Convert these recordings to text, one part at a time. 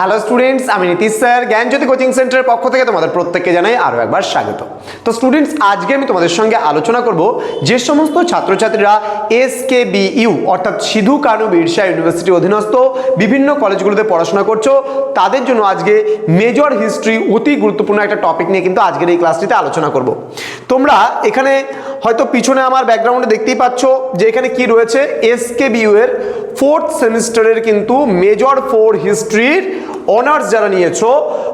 Hello students আমি Nitish sir, জ্ঞানজ্যোতি coaching সেন্টারের পক্ষ থেকে তোমাদের প্রত্যেককে জানাই আরও একবার স্বাগত। তো স্টুডেন্টস আজকে আমি তোমাদের সঙ্গে আলোচনা করব যে সমস্ত ছাত্রছাত্রীরা এস কে ইউ অর্থাৎ সিধু কানু বিরসা ইউনিভার্সিটি অধীনস্থ বিভিন্ন কলেজগুলোতে পড়াশোনা করছ, তাদের জন্য আজকে মেজর হিস্ট্রি অতি গুরুত্বপূর্ণ একটা টপিক নিয়ে কিন্তু আজকের এই ক্লাসটিতে আলোচনা করব। তোমরা এখানে হয়তো পিছনে আমার ব্যাকগ্রাউন্ডে দেখতেই পাচ্ছ যে এখানে কি রয়েছে? এস কে বিউ এর ফোর্থ সেমিস্টারের কিন্তু মেজর ফোর হিস্ট্রির অনার্স যারা নিয়েছো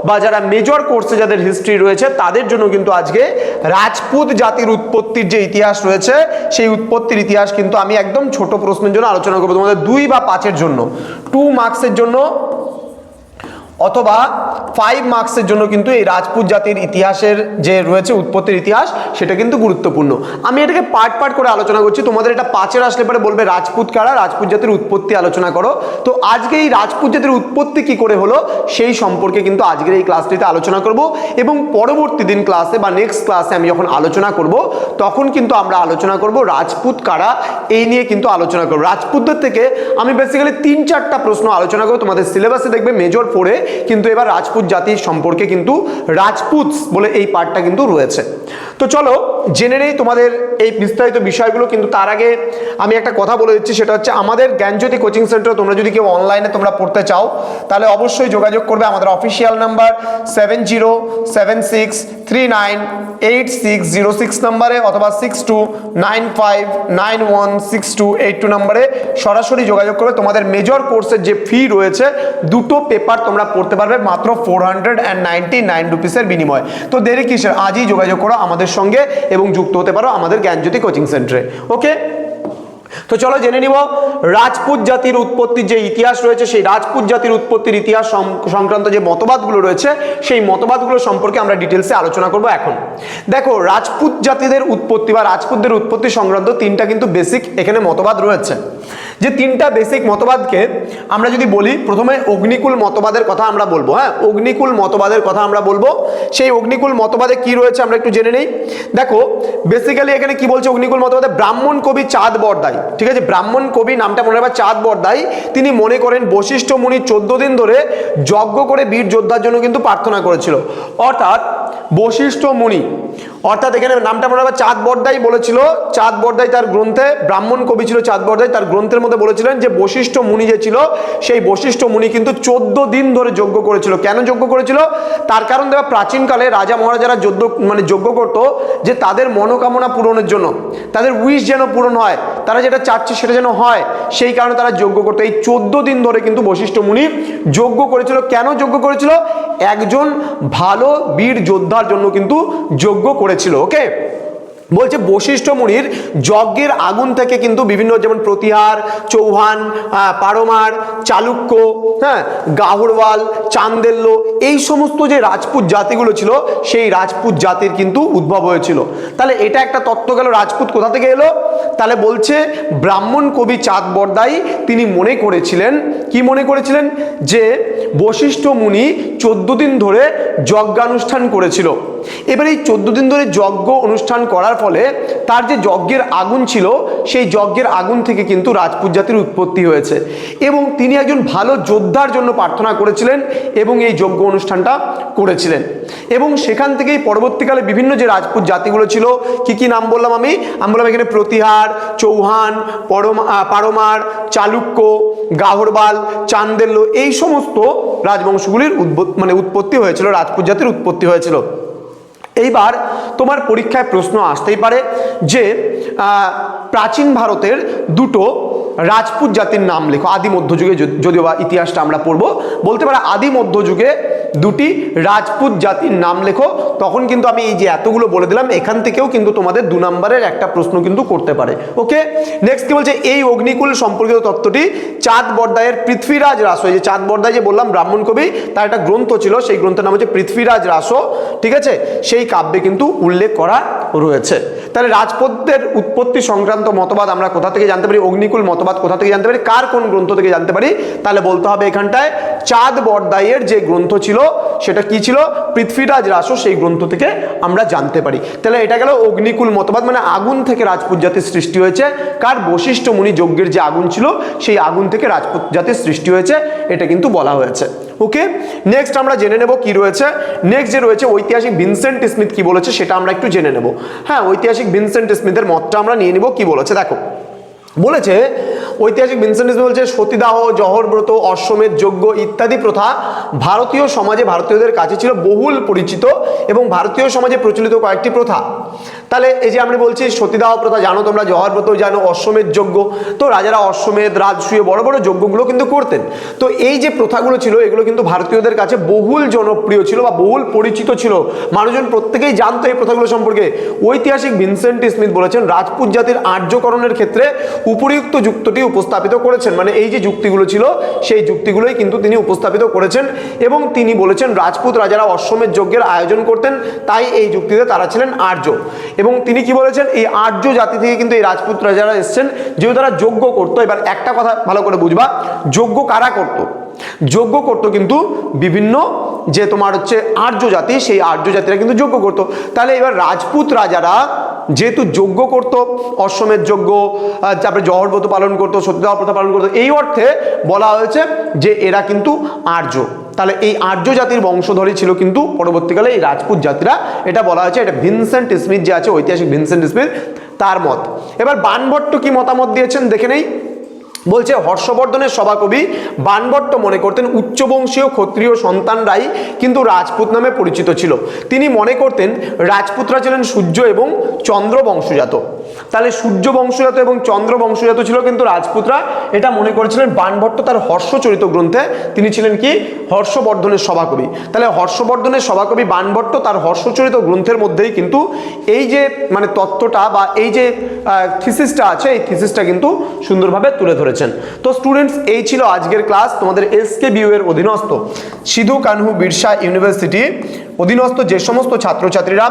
বা যারা মেজর কোর্সে যাদের হিস্ট্রি রয়েছে, তাদের জন্য কিন্তু আজকে রাজপুত জাতির উৎপত্তির যে ইতিহাস রয়েছে, সেই উৎপত্তির ইতিহাস কিন্তু আমি একদম ছোট প্রশ্নের জন্য আলোচনা করব তোমাদের দুই বা পাঁচের জন্য। টু মার্কসের জন্য অথবা ফাইভ মার্কসের জন্য কিন্তু এই রাজপুত জাতির ইতিহাসের যে রয়েছে উৎপত্তির ইতিহাস, সেটা কিন্তু গুরুত্বপূর্ণ। আমি এটাকে পার্ট পার্ট করে আলোচনা করছি। তোমাদের এটা পাঁচের আসলে পরে বলবে রাজপুত কারা, রাজপুত জাতির উৎপত্তি আলোচনা করো। তো আজকে এই রাজপুত জাতির উৎপত্তি কি করে হলো, সেই সম্পর্কে কিন্তু আজকের এই ক্লাসটিতে আলোচনা করব এবং পরবর্তী দিন ক্লাসে বা নেক্সট ক্লাসে আমি যখন আলোচনা করব, তখন কিন্তু আমরা আলোচনা করব রাজপুত কারা, এই নিয়ে কিন্তু আলোচনা করব। রাজপুতদের থেকে আমি বেসিক্যালি তিন চারটা প্রশ্ন আলোচনা করব। তোমাদের সিলেবাসে দেখবে মেজর পড়ে কিন্তু এবার রাজপুত জাতির সম্পর্কে কিন্তু রাজপুত বলে এই পার্টটা কিন্তু রয়েছে। তো চলো জেনে নেই তোমাদের এই বিস্তারিত বিষয়গুলো, কিন্তু তার আগে আমি একটা কথা বলে দিচ্ছি, সেটা হচ্ছে আমাদের জ্ঞানজ্যোতি কোচিং সেন্টার তোমরা যদি কেউ অনলাইনে তোমরা পড়তে চাও, তাহলে অবশ্যই যোগাযোগ করবে আমাদের official number seven zero seven six three nine eight six zero six নাম্বারে অথবা six two nine five nine one six two eight two নাম্বারে সরাসরি যোগাযোগ করবে তোমাদের মেজর কোর্সের যে ফি রয়েছে, দুটো পেপার তোমরা পড়তে পারবে, মাত্র four hundred and ninety nine রুপিসের বিনিময়। তো দেরি কিসের? আজই যোগাযোগ করো আমাদের সঙ্গে এবং যুক্ত হতে পারো আমাদের জ্ঞানজ্যোতি কোচিং সেন্টারে ওকে তো চলো জেনে নিব, রাজপুত জাতির উৎপত্তির যে ইতিহাস রয়েছে, সেই রাজপুত জাতির উৎপত্তির ইতিহাস সংক্রান্ত যে মতবাদগুলো রয়েছে, সেই মতবাদগুলো সম্পর্কে আমরা ডিটেলসে আলোচনা করব এখন। দেখো, রাজপুত জাতিদের উৎপত্তি বা রাজপুতদের উৎপত্তি সংক্রান্ত তিনটা কিন্তু বেসিক এখানে মতবাদ রয়েছে। যে তিনটা বেসিক মতবাদকে আমরা যদি বলি, প্রথমে অগ্নিকুল মতবাদের কথা আমরা বলব। হ্যাঁ অগ্নিকুল মতবাদের কথা আমরা বলব। সেই অগ্নিকুল মতবাদে কি রয়েছে আমরা একটু জেনে নেই। দেখো বেসিক্যালি এখানে কি বলছে অগ্নিকুল মতবাদে? ব্রাহ্মণ কবি চাঁদ বরদাই। ঠিক আছে, ব্রাহ্মণ কবি নামটা মনে রাখবা, চাঁদ বরদাই। তিনি মনে করেন বশিষ্ঠ মুনি চোদ্দ দিন ধরে যজ্ঞ করে বীর যোদ্ধার জন্য কিন্তু প্রার্থনা করেছিল। অর্থাৎ বশিষ্ঠ মুনি, অর্থাৎ এখানে নামটা মনে রাখবা, চাঁদ বরদাই বলেছিল। চাঁদ বরদাই তার গ্রন্থে, ব্রাহ্মণ কবি ছিল চাঁদ বরদাই, তার গ্রন্থের মধ্যে বলেছিলেন যে বশিষ্ঠ মুনি যে ছিল, সেই বশিষ্ঠ মুনি কিন্তু চোদ্দ দিন ধরে যজ্ঞ করেছিল। কেন যজ্ঞ করেছিল? তার কারণ দেওয়া প্রাচীনকালে রাজা মহারাজারা যজ্ঞ মানে যজ্ঞ করতো যে তাদের মনোকামনা পূরণের জন্য। তাদের উইশ যেন পূরণ হয়, তারা যেটা চাচ্ছে সেটা যেন হয়, সেই কারণে তারা যজ্ঞ করতো। এই চোদ্দ দিন ধরে কিন্তু বশিষ্ঠ মুনি যজ্ঞ করেছিল। কেন যজ্ঞ করেছিল? একজন ভালো বীর যোদ্ধার জন্য কিন্তু যজ্ঞ করেছিল ওকে বলছে বশিষ্ঠ মুনির যজ্ঞের আগুন থেকে কিন্তু বিভিন্ন যেমন প্রতিহার, চৌহান পারমার, চালুক্য হ্যাঁ গাহরওয়াল, চান্দেল্য, এই সমস্ত যে রাজপুত জাতিগুলো ছিল, সেই রাজপুত জাতির কিন্তু উদ্ভব হয়েছিল। তাহলে এটা একটা তত্ত্ব গেল, রাজপুত কোথা থেকে এলো? তাহলে বলছে ব্রাহ্মণ কবি চাঁদ বরদাই তিনি মনে করেছিলেন, কি মনে করেছিলেন? যে বশিষ্ঠ মুনি চোদ্দ দিন ধরে যজ্ঞানুষ্ঠান করেছিল। এবার এই চোদ্দ দিন ধরে যজ্ঞ অনুষ্ঠান করার ফলে তার যে যজ্ঞের আগুন ছিল, সেই যজ্ঞের আগুন থেকে কিন্তু রাজপুত জাতির উৎপত্তি হয়েছে। এবং তিনি একজন ভালো যোদ্ধার জন্য প্রার্থনা করেছিলেন এবং এই যজ্ঞ অনুষ্ঠানটা করেছিলেন। এবং সেখান থেকেই পরবর্তীকালে বিভিন্ন যে রাজপুত জাতিগুলো ছিল, কি কি নাম বললাম আমি? আমি বললাম এখানে প্রতিহার, চৌহান, পরমা পারমার, চালুক্য, গাহরবাল, চান্দেল্য, এই সমস্ত রাজবংশগুলির মানে উৎপত্তি হয়েছিল, রাজপুত জাতির উৎপত্তি হয়েছিল। এইবার তোমার পরীক্ষায় প্রশ্ন আসতেই পারে যে প্রাচীন ভারতের দুটো রাজপুত জাতির নাম লেখো। আদি মধ্যযুগে যদিও বা ইতিহাসটা আমরা পড়ব। বলতে পারে আদি মধ্যযুগে দুটি রাজপুত জাতির নাম লেখো, তখন কিন্তু আমি এই যে এতগুলো বলে দিলাম, এখান থেকেও কিন্তু তোমাদের দু নম্বরের একটা প্রশ্ন কিন্তু করতে পারে। ওকে নেক্সট কি বলছে? এই অগ্নিকুল সম্পর্কিত তত্ত্বটি চাঁদ বর্দায়ের পৃথ্বীরাজ রাস। যে চাঁদ বর্দায় যে বললাম, ব্রাহ্মণ কবি, তার একটা গ্রন্থ ছিল, সেই গ্রন্থের নাম হচ্ছে পৃথ্বীরাজ রাসো। ঠিক আছে? সেই কাব্যে কিন্তু উল্লেখ করা রয়েছে তাহলে রাজপথদের উৎপত্তি সংক্রান্ত মতবাদ আমরা কোথা থেকে জানতে পারি? অগ্নিকুল মতবাদ কোথা থেকে জানতে পারি? কার কোন গ্রন্থ থেকে জানতে পারি? তাহলে বলতে হবে এখানটায়, চাঁদ বরদাইয়ের যে গ্রন্থ ছিল, সেটা কি ছিল? পৃথ্বীরাজ রাসো সেই গ্রন্থ থেকে আমরা জানতে পারি। তাহলে এটা গেল অগ্নিকুল মতবাদ মানে আগুন থেকে রাজপুত জাতির সৃষ্টি হয়েছে। কার বশিষ্ঠ মুনি যজ্ঞের যে আগুন ছিল, সেই আগুন থেকে রাজপুত জাতির সৃষ্টি হয়েছে। এটা কিন্তু বলা হয়েছে। ওকে নেক্সট আমরা জেনে নেব কি রয়েছে। নেক্সট যে রয়েছে ঐতিহাসিক ভিনসেন্ট স্মিথ কি বলেছে সেটা আমরা একটু জেনে নেব। হ্যাঁ ঐতিহাসিক ভিনসেন্ট স্মিথের মতটা আমরা নিয়ে নিব কি বলেছে? দেখো, বলেছে ঐতিহাসিক ভিনসেন্ট স্মিথ বলছে, সতীদাহ জহরব্রত অশ্বমেধ, যজ্ঞ ইত্যাদি প্রথা ভারতীয় সমাজে ভারতীয়দের কাছে ছিল বহুল পরিচিত এবং ভারতীয় সমাজে প্রচলিত কয়েকটি প্রথা। তাহলে এই যে আমরা বলছি, সতীদাহ প্রথা, জানো তোমরা জহরব্রত জানো, অশ্বমেধ যজ্ঞ। তো রাজারা অশ্বমেধ, রাজসূয়, বড় বড় যজ্ঞগুলো কিন্তু করতেন। তো এই যে প্রথাগুলো ছিল, এগুলো কিন্তু ভারতীয়দের কাছে বহুল জনপ্রিয় ছিল বা বহুল পরিচিত ছিল। মানুষজন প্রত্যেকেই জানতো এই প্রথাগুলো সম্পর্কে। ঐতিহাসিক ভিনসেন্ট স্মিথ বলেছেন, রাজপুত জাতির আর্যকরণের ক্ষেত্রে উপরিউক্ত যুক্তটি উপস্থাপিত করেছেন। মানে এই যে যুক্তিগুলো ছিল, সেই যুক্তিগুলোই কিন্তু তিনি উপস্থাপিত করেছেন। এবং তিনি বলেছেন, রাজপুত রাজারা অশ্বমেধ যজ্ঞের আয়োজন করতেন, তাই এই যুক্তিতে তারা ছিলেন আর্য। এবং তিনি কি বলেছেন? এই আর্য জাতি থেকে কিন্তু এই রাজপুত রাজারা এসছেন, যেহেতু তারা যজ্ঞ করতো। এবার একটা কথা ভালো করে বুঝবা, যজ্ঞ কারা করতো? যজ্ঞ করতো কিন্তু বিভিন্ন যে তোমার হচ্ছে আর্য জাতি, সেই আর্য জাতিরা কিন্তু যোগ্য করতো। তাহলে এবার রাজপুত রাজারা যেহেতু যজ্ঞ করত, অশ্বমেধ যজ্ঞ তারপরে জহরব্রত পালন করতো, সত্যদাহ প্রথা পালন করতো, এই অর্থে বলা হয়েছে যে এরা কিন্তু আর্য। তাহলে এই আর্য জাতির বংশধরই ছিল কিন্তু পরবর্তীকালে এই রাজপুত জাতিরা এটা বলা হয়েছে, এটা ভিনসেন্ট স্মিথ যে আছে, ঐতিহাসিক ভিনসেন্ট স্মিথ, তার মত। এবার বানভট্ট কি মতামত দিয়েছেন দেখে নেই? বলছে, হর্ষবর্ধনের সভাকবি বানভট্ট মনে করতেন উচ্চবংশীয় ক্ষত্রিয় সন্তানরাই কিন্তু রাজপুত নামে পরিচিত ছিল। তিনি মনে করতেন রাজপুতরা ছিলেন সূর্য এবং চন্দ্র বংশজাত তাহলে সূর্য বংশজাত এবং চন্দ্র বংশজাত ছিল কিন্তু রাজপুতরা। এটা মনে করেছিলেন বানভট্ট তার হর্ষচরিত গ্রন্থে। তিনি ছিলেন কি? হর্ষবর্ধনের সভাকবি। তাহলে হর্ষবর্ধনের সভাকবি বানভট্ট তার হর্ষচরিত গ্রন্থের মধ্যেই কিন্তু এই যে মানে তত্ত্বটা বা এই যে থিসিসটা আছে, এই থিসিসটা কিন্তু সুন্দরভাবে তুলে ধরেছেন তো স্টুডেন্টস এই ছিল আজকের ক্লাস তোমাদের এসকে বিউ এর অধীনস্থ। সিধু কানহু বিরসা ইউনিভার্সিটি অধীনস্থ যে সমস্ত ছাত্রছাত্রীরা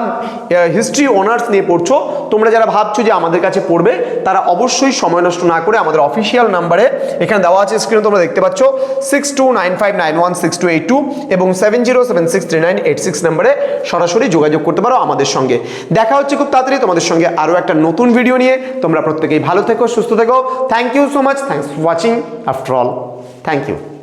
হিস্ট্রি অনার্স নিয়ে পড়ছো, তোমরা যারা ভাবছ যে আমাদের কাছে পড়বে, তারা অবশ্যই সময় নষ্ট না করে আমাদের অফিসিয়াল নাম্বারে এখানে দেওয়া আছে স্ক্রিনে তোমরা দেখতে পাচ্ছ six two nine five nine one six two eight two এবং seven zero seven six three nine eight six নাম্বারে সরাসরি যোগাযোগ করতে পারো আমাদের সঙ্গে। দেখা হচ্ছে খুব তাড়াতাড়ি তোমাদের সঙ্গে আরও একটা নতুন ভিডিও নিয়ে। তোমরা প্রত্যেকেই ভালো থেকো, সুস্থ থেকো। Thank you so much thanks watching after all thank you